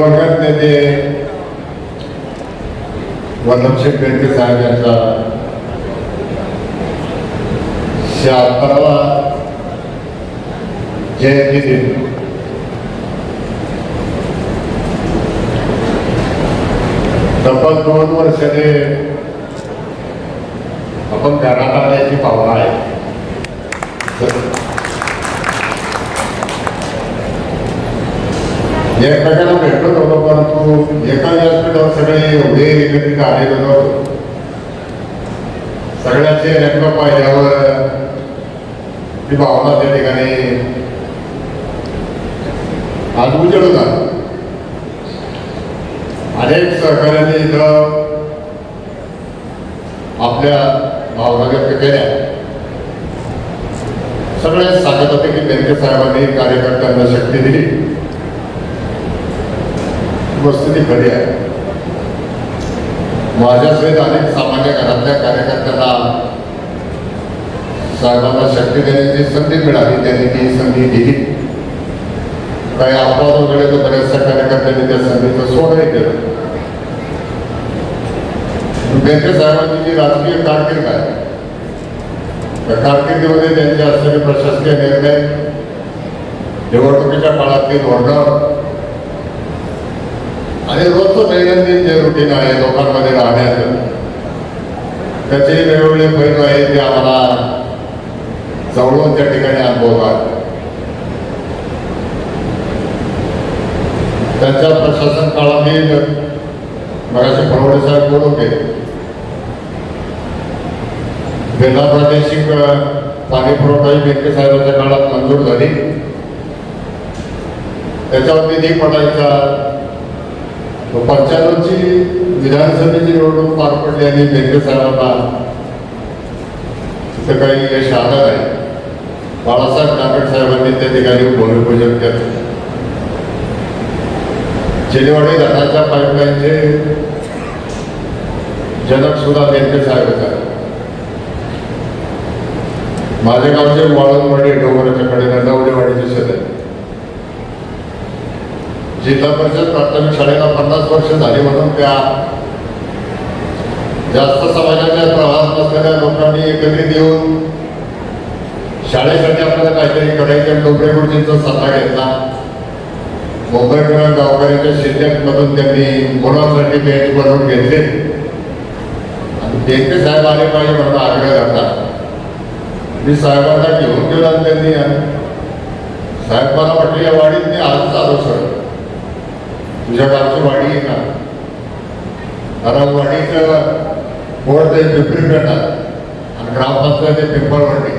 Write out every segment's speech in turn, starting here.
दिवंगत नेते वल्लभशेठ बेनके साहेब यांचा शहात्तरावा जयंती दिन तब्बल दोन वर्षाने आपण घरात आल्याची भावना आहे. एकमेकांना भेटत होतो परंतु एका व्यासपीठावर सगळे एवढे एकत्रित आलेलो नव्हतो सगळ्याचे रंग पाहिल्यावर ती भावना त्या ठिकाणी आज उजळ होता अनेक सहकार्यांनी इथं आपल्या भावना व्यक्त केल्या. सगळ्या सांगत होते की बेनके साहेबांनी कार्यकर्त्यांना शक्ती दिली. वस्तुती खरी आहे माझ्यासहित अनेक सामान्य घरातल्या कार्यकर्त्यांना साहेबांना शक्ती देण्याची संधी मिळाली त्यांनी ती संधी दिली. काही अपवाद वगैरे तर बऱ्याचशा कार्यकर्त्यांनी त्या संधीचं सोडही केलं. बेनके साहेबांची जी राजकीय कारकीर्द आहे त्या कारकिर्दीमध्ये त्यांचे असलेले प्रशासकीय निर्णय निवडणुकीच्या काळातील धोरणं आणि रोजचं दैनंदिन जे रुटीन आहे लोकांमध्ये राहण्याचं. त्याचे वेगवेगळे पैलू आहेत ते आम्हाला जवळून त्या ठिकाणी अनुभवतात. त्यांच्या प्रशासन काळातील मगाशी फडणवीस साहेब बोलत होते. बेला प्रादेशिक पाणी पुरवठा बँके साहेबांच्या काळात मंजूर झाली. त्याच्यावर निधी पडायचा पंच्याण्णवची विधानसभेची निवडणूक पार पडली आणि बेनके साहेबांना तिथं काही यश आलं नाही. बाळासाहेब नागड साहेबांनी त्या ठिकाणी भूमिपूजन केलं. चिलेवाडी धरणाच्या पाईपलाईनचे जनक सुद्धा बेनके साहेब होता. माझ्या गावचे वाळूनवाडी डोंगराच्या कडेला नवडेवाडीचे शेत आहे जिल्हा परिषद प्राथमिक शाळेला पन्नास वर्ष झाली म्हणून त्या जास्त समाजाच्या प्रवाहात नसलेल्या लोकांनी एकत्रित येऊन शाळेसाठी आपल्याला काहीतरी करायचं डोंगरे गुरुजींचा सल्ला घेतला. मुंबईकर गावकऱ्यांच्या शेतात त्यांनी मुलांसाठी बेंच बनवून घेतले. आणि देखते साहेब आले पाहिजे म्हणून आग्रह करतात. मी साहेबांना घेऊन गेलो आणि त्यांनी साहेब मला म्हटलं या वाडीत मी आज चालू सर. तुझ्या गावची वाडी आहे का? कारण वाडीचं बोर्ड ते पिंपरी पेटात आणि ग्रामपंचायत ते पिंपळवाडी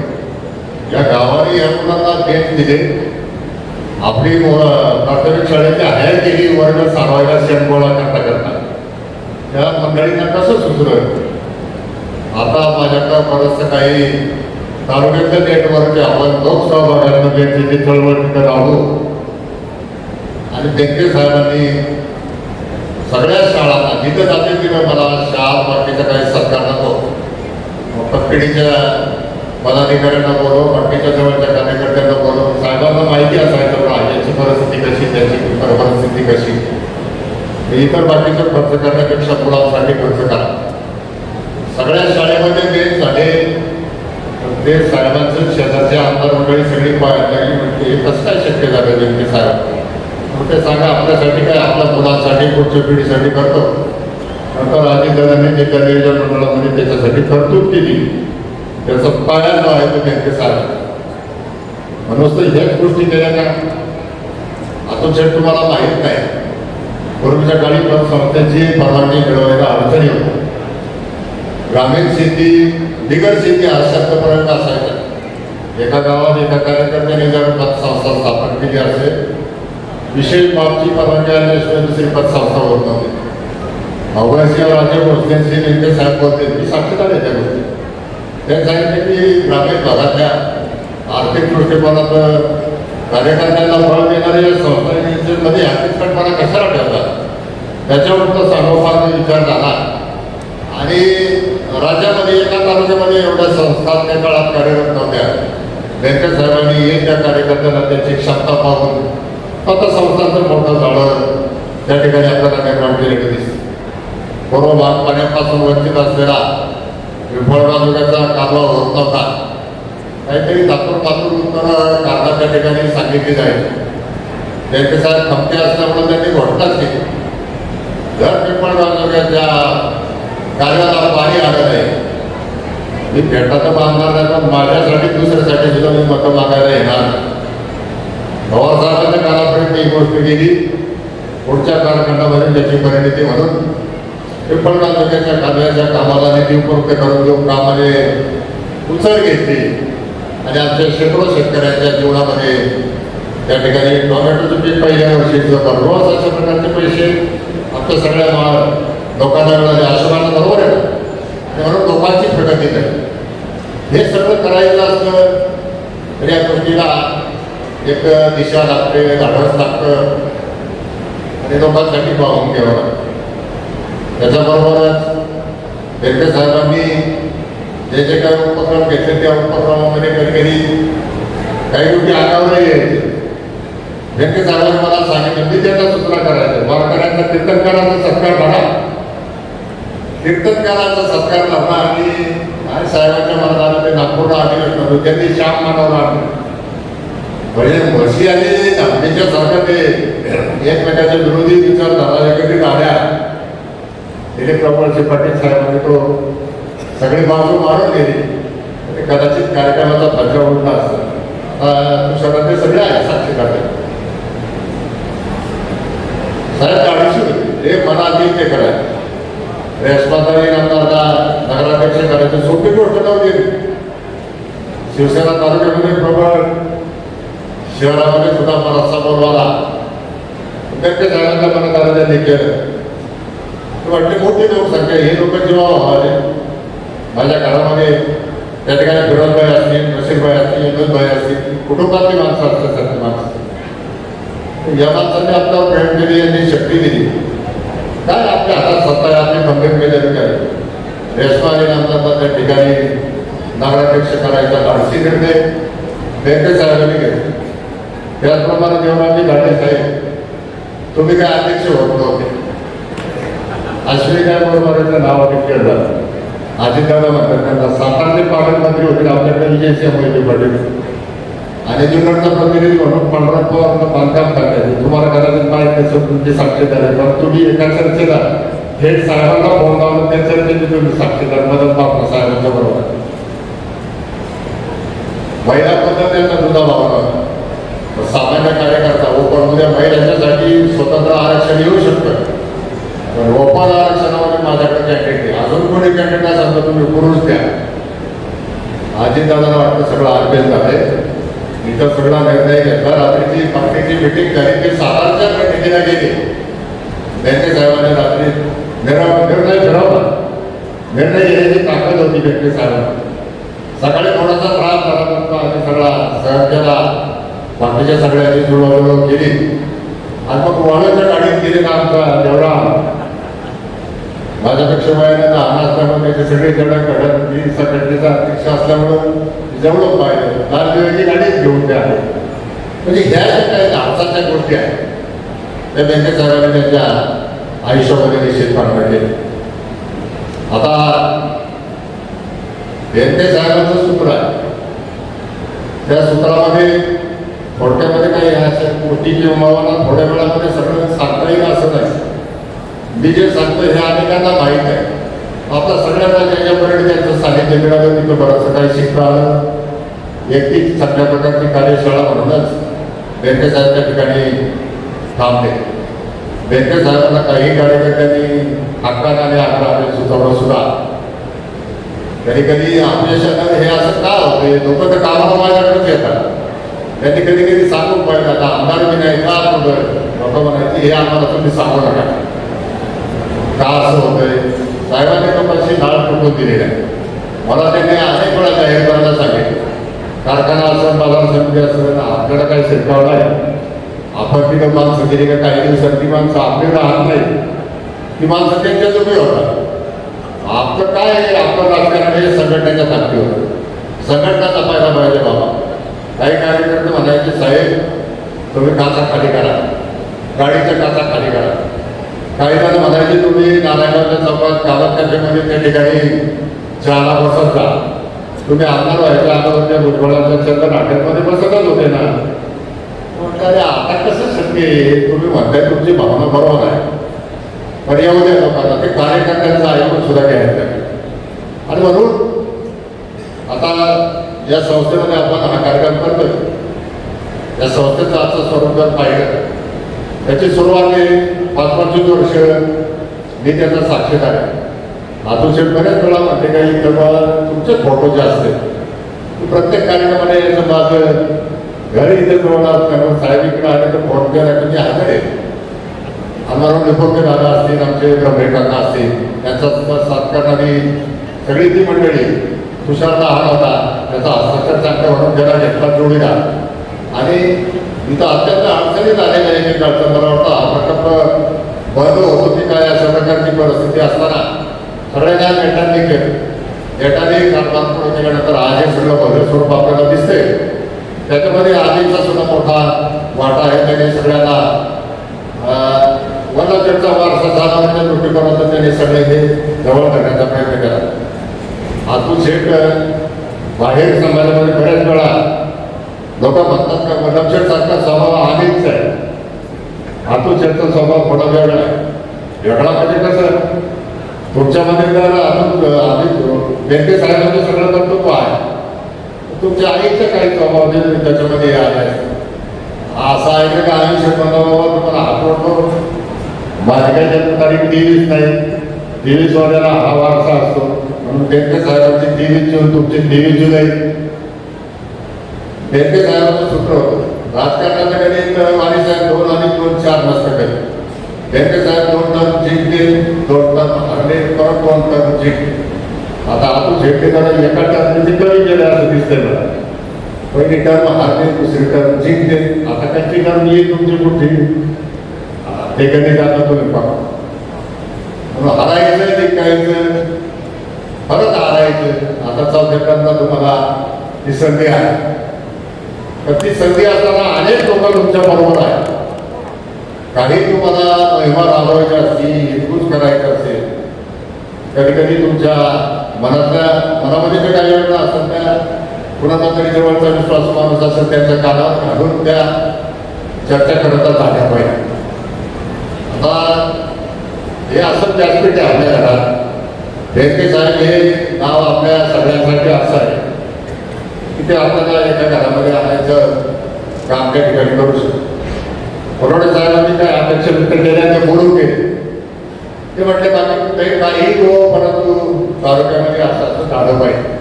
या गावाने या मुलांना देत दिले आपली प्राथमिक शाळेची हायर केली वर्ग सारवायला शेण गोळा करता करता त्या मंडळींना कसं सुचलं आता माझ्याकडं बरंचसं काही तालुक्याचं नेटवर्क आपण लोकसहभागांना बेंचची चळवळ तिथं राहू आणि बेंके साहेबांनी सगळ्या शाळांना जिथं जाते तिथं मला शाळा पार्टीचा काही सत्कार नको. मग पदाधिकाऱ्यांना बोलव बाकीच्या जवळच्या कार्यकर्त्यांना बोलव. साहेबांना माहिती असायचं का याची परिस्थिती कशी त्याची परिस्थिती कशी? इतर बाकीचं खर्च करण्यापेक्षा मुलांसाठी खर्च करा. सगळ्या शाळेमध्ये ते झाले. ते साहेबांचं शेजारच्या आमदार मंडळी सगळी पाहायला लागली म्हणजे कसं काय शक्य झालं बेंके साहेब? कुठे ते सांगा आपल्यासाठी काय आपल्या मुलांसाठी पुढच्या पिढीसाठी करतो. नंतर अजितदादांनी त्या नियोजन मंडळामध्ये त्याच्यासाठी तरतूद केली. त्याचा पाया जो आहे तो बेंके म्हणून तर ह्याच गोष्टी केल्या का? अजून तुम्हाला माहीत नाही पूर्वीच्या काळी पण संस्थेची परवानगी मिळवायला अडचणी होत्या. ग्रामीण शेती बिगर शेती हा शब्द असायचा एका गावात एका कार्यकर्त्याने जर संस्था स्थापन केली असेल विशेष बाबची परवानगी आल्याशिवाय दुसरी पतसंस्था होत नव्हती. अवघासिंह राजे भोसलेंशी नेमके साहेब बोलते मी साक्षीदार आहे त्या गोष्टी. ते सांगितले की ग्रामीण भागातल्या आर्थिक दृष्टिकोनात कार्यकर्त्यांना फळ देणाऱ्या संस्थांमध्ये आर्थिकपणा कशाला ठेवतात? त्याच्यावर तो सांगोपांचा विचार झाला. आणि राज्यामध्ये एका तालुक्यामध्ये एवढ्या संस्था त्या काळात कार्यरत नव्हत्या. व्यंकट साहेबांनी येईल त्या कार्यकर्त्यांना त्याची क्षमता पाहून पतसंस्थांचं मोठं झाडं त्या ठिकाणी आपल्याला निर्माण केलेलं दिसतं. पूर्व भाग पाण्यापासून वंचित असलेला विफळ तालुक्याचा कालवा होत नव्हता काहीतरी तात्पूर तात्पूर उत्तर कागदा त्या ठिकाणी सांगितली जाईल. त्यांचे साहेब खमके असल्यामुळे त्यांनी घोषणाच केली. जर पिंपळ तालुक्याच्या कार्याला पाणी आलं नाही मी भेटाचं बांधणार नाही पण माझ्यासाठी दुसऱ्यासाठी सुद्धा मी मतं मागायला येणार पवारसाहेबांच्या काळापर्यंत ही गोष्ट गेली पुढच्या कालखंडामध्ये त्याची परिणिती म्हणून पिंपळ तालुक्याच्या कांद्याच्या कामाला निधी उपलब्ध करून घेऊन कामाने उचल घेतली. आणि आमच्या शेकडो शेतकऱ्यांच्या जीवनामध्ये त्या ठिकाणी टोमॅटोचं पीक पहिल्या वर्षीचं रोज अशा प्रकारचे पैसे आमच्या सगळ्या मा- लोकांना मिळाले. आशोबांना बरोबर आहे. आणि म्हणून लोकांची प्रगती नाही हे सगळं करायचं असलं तरी या गोष्टीला एक दिशा लागते धाडस लागतं आणि लोकांसाठी पाहून घ्यावं लागतं त्याच्याबरोबरच बेरके साहेबांनी जे जे काही उपक्रम घेतले त्या उपक्रमामध्ये कधी कधी काही गोष्टी आगावरही यायचे. बेरके साहेबांनी मला सांगितलं मी त्याचा सूचना करायचं. वारकऱ्यांचा कीर्तनकाराचा सत्कार म्हणा. कीर्तनकाराचा सत्कार करणं आणि आणि साहेबांच्या मनाला ते नागपूरला आले नव्हतं. त्यांनी श्याम मानवला आणलं म्हणजे म्हशी आणि धामणीच्या सारखं ते एकमेकाच्या विरोधी विचार कधी झाल्या तिथे प्रफुल्ल पाटील साहेबांनी तो सगळी बाजू मारून गेली. म्हणजे कदाचित कार्यक्रमाचा फरका उठला असता तुषारात ते सगळे आहे साक्षी करते साहेब अडीचशे हे मला अधिक येईल ते करायचं रेशमाताई आमदारला नगराध्यक्ष करायचं. सोपी गोष्ट नव्हती. शिवसेना तालुक्यामध्ये प्रबळ शहरामध्ये सुद्धा बराचसा बोलवाला त्यांच्या झाडांना मला दादा त्यांनी केलं. वाटते मोठी लोकसंख्या हे लोक जेव्हा व्हावे माझ्या घरामध्ये त्या ठिकाणी फिरोजभाई असतील नशीरभाई असतील विनोदभाई असतील कुटुंबातली माणसं असतात सगळी माणसं. या माणसांनी आपल्यावर प्रेम केली यांनी शक्ती दिली. काय आपल्या हातात सत्ता आहे आपली खंबीर केलेली काय रेशमा आणि त्या ठिकाणी नगराध्यक्ष करायचा धाडसी निर्णय. बेंके साहेबांनी घेतला. त्याचप्रमाणे देवराजी घाटे साहेब तुम्ही काय अध्यक्ष होत नव्हते. अश्विनी काय बरोबर नाव केलं. जातं अजितदादा म्हणतात त्यांना सातारचे पालकमंत्री होते आपल्याकडे विजयसिंह मोहिते पाटील. आणि जुन्नरचा प्रतिनिधी म्हणून पंढरपूरचं बांधकाम करायचं तुम्हाला कदाचित माहीत नसेल तुमची साक्षीदार आहे पण तुम्ही एका चर्चेला थेट साहेबांना फोन लावून त्या चर्चेची तुम्ही साक्षीदार मदत बापा साहेबांच्या बरोबर. महिला पद्धत त्यांना सुद्धा भावना सामान्य कार्यकर्ता व पण उद्या महिलांच्यासाठी स्वतंत्र आरक्षण येऊ शकतं. पण ओपन आरक्षणामध्ये माझ्याकडे कॅन्डिडेट आहे अजून कोणी कॅन्डिडेट असेल तर तुम्ही करूनच द्या. अजितदादाला वाटतं सगळं आरपीएल झालंय इथं सगळा निर्णय घेतला. रात्रीची पार्टीची मिटिंग झाली. ते सातारच्या मिटिंगला गेली. त्यांच्या साहेबांनी रात्री निर्णय निर्णय ठरवला निर्णय घेण्याची ताकद होती बँके साहेबांना. सकाळी थोडासा त्रास झाला पण आम्ही सगळा सहन केला. बाकीच्या सगळ्यांची केली. आणि मग वाळूच्या गाडीत गेले काम आमचा जेवढा माझ्यापेक्षा वयाने लहान असल्यामुळे त्याचे सगळे जण घडत मी संघटनेचा अध्यक्ष असल्यामुळं जवळ पाहिजे लाल दिव्याची गाडीच घेऊन त्या. म्हणजे ह्या ज्या काही धाडसाच्या गोष्टी आहेत त्या त्यांच्या साहेबांनी त्यांच्या आयुष्यामध्ये निश्चितपणे केले. आता त्यांच्या साहेबांचं सूत्र आहे. त्या सूत्रामध्ये थोडक्यामध्ये काही अशा गोष्टी किंवा मला थोड्या वेळामध्ये सगळं सांगता येईल असं नाही. मी जे सांगतो हे अनेकांना माहीत आहे. आता सगळ्यांना ज्याच्यापर्यंत त्यांचं साहित्य मिळालं तिथं बरंच काही शिकता आलं. एक ती चांगल्या प्रकारची कार्यशाळा म्हणूनच बेंके त्या ठिकाणी थांबले. बेंके साहेबांना काही कार्यकर्त्यांनी हक्काने आणि आग्रहाने सुचवलं सुद्धा. कधी कधी अपयशानं हे असं का होते लोक तर कामाला माझ्याकडेच येतात. त्यांनी कधी कधी सांगून पाहिजे आता आमदार मी नाही का लोक म्हणायची हे आम्हाला तुम्ही सांगू नका. का असं होतंय? साहेबांनी लोकांची डाळ टुकून दिलेली आहे मला त्यांनी अनेक वेळा जाहीर करायला सांगितलं. कारखाना असं बाजार समिती असेल आपल्याला काही शिरकावलं आहे आपण तिथं माणसं गेली का काही दिवसात ती माणसं आपली राहत नाही. ती माणसं त्यांच्याच उपयोग होतात. आपलं काय आहे? आपलं राजकारण हे संघटनेच्या ताकदीवर. संघटना फायदा पाहिजे बाबा. काही कार्यकर्ते म्हणायचे साहेब तुम्ही काचा खाली करा. गाडीच्या काचा खाली करा. काही जण म्हणायचे तुम्ही नारायणगावच्या चौकात कालत कॅफेमध्ये म्हणजे त्या ठिकाणी चहाला बसत जा तुम्ही आमदार व्हायच्या अगोदर त्या भुजबळाच्या चंद्र नाट्यामध्ये बसतच होते ना. अरे आता कसं शक्य तुम्ही म्हणताय तुमची भावना बरोबर आहे. पण येऊ द्या लोकांना. ते कार्यकर्त्यांचं आयोजन सुद्धा घ्यायचं आणि म्हणून आता या संस्थेमध्ये आपण हा कार्यक्रम करतोय. या संस्थेचं आजचं स्वरूप जर पाहिलं. त्याची सुरुवात आहे पाच पंचवीस वर्ष मी त्याचा साक्षीदार आहे अतुल बऱ्याच वेळा म्हणते काही तेव्हा तुमचे फोटो जे असते प्रत्येक कार्यक्रमाने याचं माझं घरी इथे जवळ असल्यामुळे साहेब इकडे आले तर फोन केला तुम्ही हजर आहे. आम्हाला निपुणते दादा असतील आमचे गंभीर काका असतील त्यांचा सुद्धा साथ करणारी सगळी ती मंडळी तुषार लहान होता त्याचा हस्ताक्षर चांगला म्हणून त्याला घेतला जोडीला आणि इथं अत्यंत अडचणीत आलेलं आहे एक अडचण. मला वाटतं हा प्रकल्प बंद होतो की काय अशा प्रकारची परिस्थिती असताना सगळ्यांना नेटांनी केलं नेटाने कारभार पुढे केल्यानंतर आज हे सगळं भव्य स्वरूप आपल्याला दिसते त्याच्यामध्ये आधीचा सुद्धा मोठा वाटा आहे. त्याने सगळ्यांना वनाचरचा वारसा जाणवण्याच्या म्हणजे दृष्टिकोनातून त्यांनी सगळे हे जवळ करण्याचा प्रयत्न केला. आतून शेट बाहेर समाजामध्ये बऱ्याच वेळा लोक म्हणतात का वनमशेठ सारखा स्वभाव आधीच आहे. अतुल स्वभाव थोडा वेगळा आहे. वेगळा म्हणजे कसं तुमच्यामध्ये जर अतुल आधी बेंके साहेबांचं सगळं कर्तृत्व आहे तुमच्या आईचं काही स्वभाव त्याच्यामध्ये आले असा असं ऐकलं का आयुष्य बनवावं तुम्हाला हात ओढतो माझी काही जन्मतारीख तेवीस नाही. तेवीस वाल्याला हा वारसा असतो. म्हणून बेंके साहेबांची तेवीस जून तुमची तेवीस जुलै बेंके साहेबांचं सूत्र होतं. राजकारणाचं गणित वाणी साहेब दोन आणि दोन चार नसतं कधी बेंके साहेब दोन टर्म जिंकले दोन टर्म हरले परत दोन टर्म जिंकले. आता आपण झेडले जरा एका टर्म कमी गेले असं दिसतंय मला. पहिली टर्म हारले दुसरी टर्म जिंकले. आता कच्ची टर्म येईल तुमची कुठे ते कधी जाता तुम्ही पहा. म्हणून हरायचं जिंकायचं परत हरायचं आता चौथ्या टर्मला तुम्हाला ही संधी आहे. तर ती संधी असताना अनेक लोक तुमच्या बरोबर आहेत. काही तुम्हाला महिमा राबवायच्या असतील हितगुज करायचं असेल कधी कधी तुमच्या मनातल्या मनामध्ये जे काही वेळा असतात त्या कुणाचा तरी जवळचा विश्वास माणूस असेल त्यांच्या कानावर घालून त्या चर्चा करता झाल्या पाहिजे आता हे असं व्यासपीठ आहे आपल्या घरात बेंके साहेब हे नाव आपल्या सगळ्यांसाठी असं आहे. ते आपल्याला एका घरामध्ये आणायचं काम त्या ठिकाणी करू शकतो. बरोडे साहेबांनी काय अपेक्षा व्यक्त केल्या ते बोलून गेले ते म्हटले बाकी काही गो परंतु तालुक्यामध्ये असं असं झालं पाहिजे.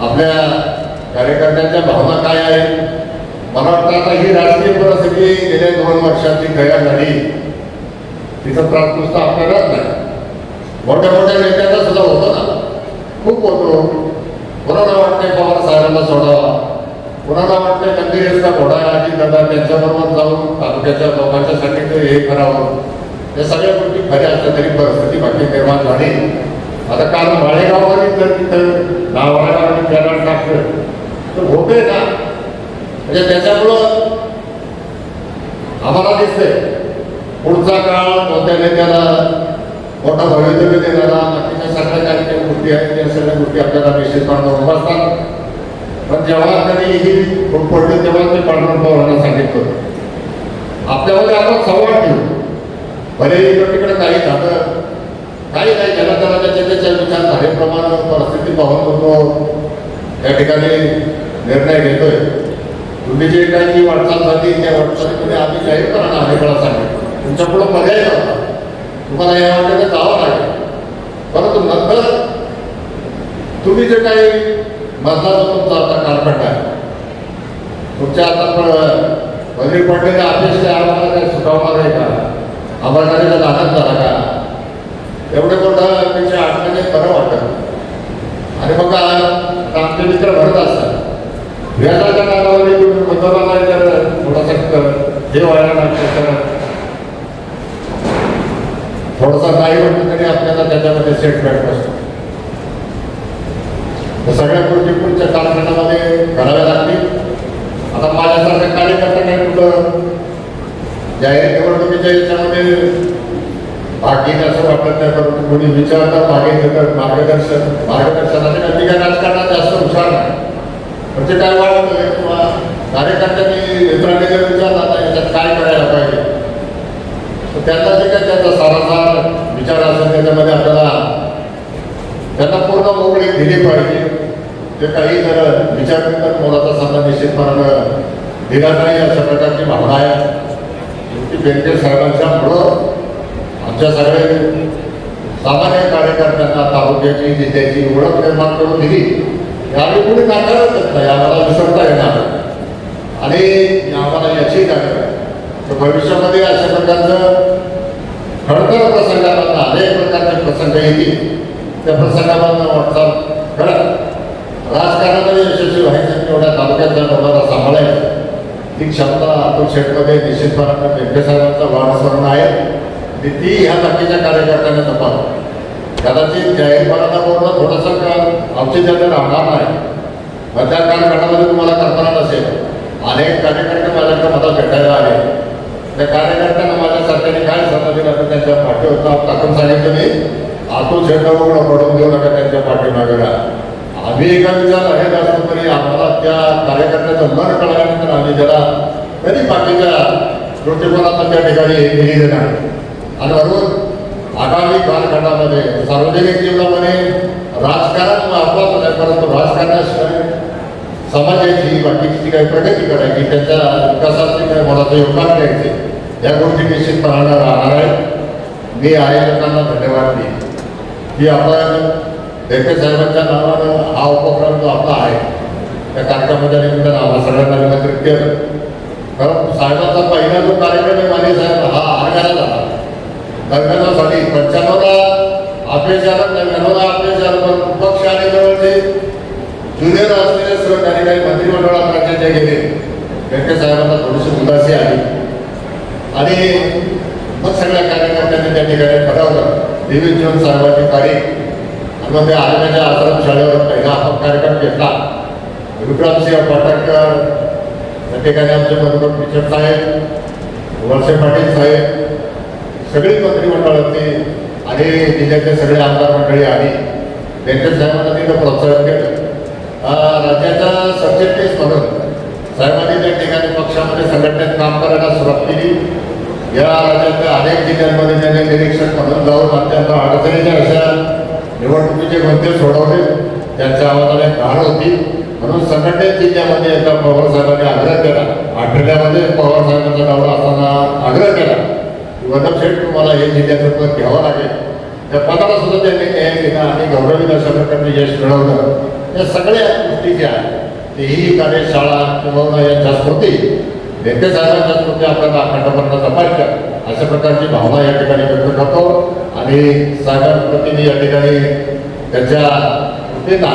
आपल्या कार्यकर्त्यांच्या भावना काय आहेत? मला वाटतं आता ही राजकीय परिस्थिती गेल्या दोन वर्षाची तयार झाली. तिचं त्रास नुसता आपल्यालाच नाही. मोठ्या मोठ्या नेत्यांना सुद्धा होतो ना. खूप होतो. कोणाला वाटतंय पवार साहेबांना सोडावा. कोणाला वाटतंय कंदिरेसला घोडा अजित दादा त्यांच्याबरोबर जाऊन तालुक्याच्या लोकांच्यासाठी ते हे करावं. या सगळ्या गोष्टी खऱ्या असल्या तरी परिस्थिती बाकी निर्माण झाली. आता काल माळेगावमध्ये जर तिथं नावाला आणि त्याला टाकलं तर होते ना. म्हणजे त्याच्यामुळं आम्हाला दिसतंय. पुढचा काळ कोणत्या नेत्याला मोठा भवितव्य देणारा बाकीच्या सगळ्या काही गोष्टी आहेत. सगळ्या गोष्टी आपल्याला निश्चितपणे असतात. पण जेव्हा कधी ही फूट पडली तेव्हा मी पांडुरंग पवारांना सांगितलं. आपल्यामध्ये आपण संवाद ठेवू. भले इकडं तिकडे काही झालं काही नाही ज्याला त्याला त्याच्या त्याच्या विचार झाल्याप्रमाणे परिस्थिती पाहून होतो या ठिकाणी निर्णय घेतोय. तुम्ही जे काही जी वाटचाल झाली त्या वाटचालीमध्ये आम्ही जाहीर करणार आहे मला सांगितलं. तुमच्या पर्याय नव्हता. तुम्हाला या वाटेने जावं लागेल. परंतु नंतर तुम्ही जे काही मधला जो तुमचा आता कारपेट आहे तुमच्या आता पण बदली पडलेल्या अपेक्षा आम्हाला काही सुटावणार आहे का? आम्हाला काही आनंद झाला का? एवढे मोठं त्याच्या अडचणी बरं वाटत आणि मग आमचे मित्र भरत असतात. व्याजाच्या कालावधी तुम्ही मतदानाला जर थोडासा कर हे व्हायला लागतं तर थोडासा नाही म्हटलं तरी आपल्याला त्याच्यामध्ये सेटबॅक असतो या सगळ्या गोष्टी पुढच्या कारखान्यामध्ये कराव्या लागतील. आता माझ्यासारख्या कार्यकर्त्यांनी कुठं जाहीर निवडणुकीच्या याच्यामध्ये कोणी विचारतं मागे तर मार्गदर्शन मार्गदर्शनाने काही काय राजकारणात जास्त हुशार नाही. म्हणजे काय वाटतं किंवा कार्यकर्त्यांनी यंत्राने जर विचारला याच्यात काय करायला पाहिजे? तर त्याचा जे काय त्याचा सारासार विचार असेल त्याच्यामध्ये आपल्याला त्यांना पूर्ण मोकळी दिली पाहिजे. ते काही जर विचार करतात मुलाचा समजा निश्चितपणानं दिला नाही अशा प्रकारची भावना आहे. की साहेबांच्या मुळं आमच्या सगळे सामान्य कार्यकर्त्यांना तालुक्याची जिल्ह्याची ओळख निर्माण करून दिली. हे आम्ही कुणी नाकारतच नाही आम्हाला विसरता येणार. आणि आम्हाला याची जाणीव तर भविष्यामध्ये अशा प्रकारचं खडतर प्रसंगामधनं अनेक प्रकारचे प्रसंग येतील. त्या प्रसंगामधनं वाटचाल करत राजकारणामध्ये यशस्वी व्हायचं एवढ्या तालुक्यातल्या लोकांना सांभाळायचं. ती क्षमता अतुल शेठमध्ये निश्चितपणानं बेंके वाढस्मरण आहे. आणि ती ह्या बाकीच्या कार्यकर्त्यांना जपावं. कदाचित जाहीरपणाला बोलणं थोडंसं का आमची त्यांना राहणार नाही. मधल्या कालखंडामध्ये तुम्हाला कल्पना नसेल. अनेक कार्यकर्ते माझ्याकडे मला भेटायला आले. त्या कार्यकर्त्यांना माझ्या सरकारने काय सल्ला दिला तर त्यांच्या पाठीवर टाकून सांगितलं मी आतून झेंडा वगैरे पडून देऊ नका त्यांच्या पाठीमागे आम्ही एका विचार आहेत असलो तरी आम्हाला त्या कार्यकर्त्याचं मन कळल्यानंतर आम्ही त्याला तरी बाकीच्या दृष्टिकोनातून त्या ठिकाणी हे देणार आणि बरोबर आगामी कालखंडामध्ये सार्वजनिक जीवनामध्ये राजकारण महत्वाचं नाही परंतु राजकारणाशिवाय समाजाची बाकीची काही प्रगती करायची त्यांच्या विकासाची काही मोलाचं योगदान द्यायचे या गोष्टी निश्चितपणानं राहणार आहेत. मी आयोजकांना धन्यवाद देईन. की आपण देखे साहेबांच्या नावानं हा उपक्रम जो आपला आहे त्या कार्यक्रमाच्या निमित्तानं आम्हाला सगळ्यांना निमंत्रित केलं. कारण साहेबांचा पहिला जो कार्यक्रम आहे माने साहेब हा आरगाला झाला. दरम्यानासाठी पंच्याण्णवला अपयश झालं नव्याण्णवला अपयश झालं पक्ष आणि जवळचे जुनियर असलेले सर्व काही मंत्रिमंडळात राज्याचे गेले व्यंकटे साहेबांना थोडीशी उदासी आली. आणि मग सगळ्या कार्यकर्त्यांनी त्या ठिकाणी ठरवलं. देवी जीवन साहेबांची तारीख आणि मग त्या आर्मीच्या शाळेवर पहिला आपण कार्यक्रम घेतला. विक्रमसिंह पाटणकर त्या ठिकाणी आमचे बरोबर पिचर साहेब वळसे पाटील साहेब सगळी मंत्रिमंडळातली आणि जिल्ह्यातले सगळे आमदार मंडळी आली. त्यांच्या साहेबांना तिथं प्रोत्साहन केलं. राज्याचा राज्याच्या म्हणून साहेबांनी त्या ठिकाणी पक्षामध्ये संघटनेत काम करायला सुरुवात केली. या राज्यातल्या अनेक जिल्ह्यांमध्ये त्यांनी निरीक्षक म्हणून जाऊन अत्यंत अडचणीच्या अशा निवडणुकीचे मुद्दे सोडवले. त्यांच्या आवाजाने घाण होती. म्हणून संघटनेत जिल्ह्यामध्ये एका पवार साहेबांनी आग्रह केला. आठवड्यामध्ये पवार साहेबांचा दौरा असताना आग्रह केला. की वदम तुम्हाला हे जिल्ह्याचं पद घ्यावं लागेल. त्या पदाला सुद्धा त्यांनी न्याय केला आणि गौरवित अशा यश मिळवलं. या सगळ्या गोष्टी ज्या आहेत ही कार्यशाळा किंवा यांच्या स्मृती नेते साहेबांच्या स्मृती आपल्याला अखंड अखंडपणे जपायच्या अशा प्रकारची भावना या ठिकाणी व्यक्त करतो. आणि साहेबांप्रती मी या ठिकाणी त्यांच्या कृतींना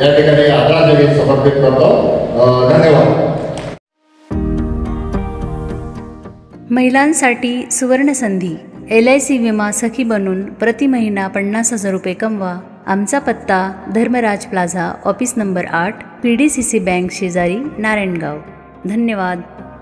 या ठिकाणी आदरांजली समर्पित करतो. धन्यवाद. महिलांसाठी सुवर्णसंधी. एल आय सी विमा सखी बनून प्रति महिना पन्नास हजार रुपये कमवा. आमचा पत्ता धर्मराज प्लाझा ऑफिस नंबर आठ P D C C bank शेजारी नारायणगाव. धन्यवाद.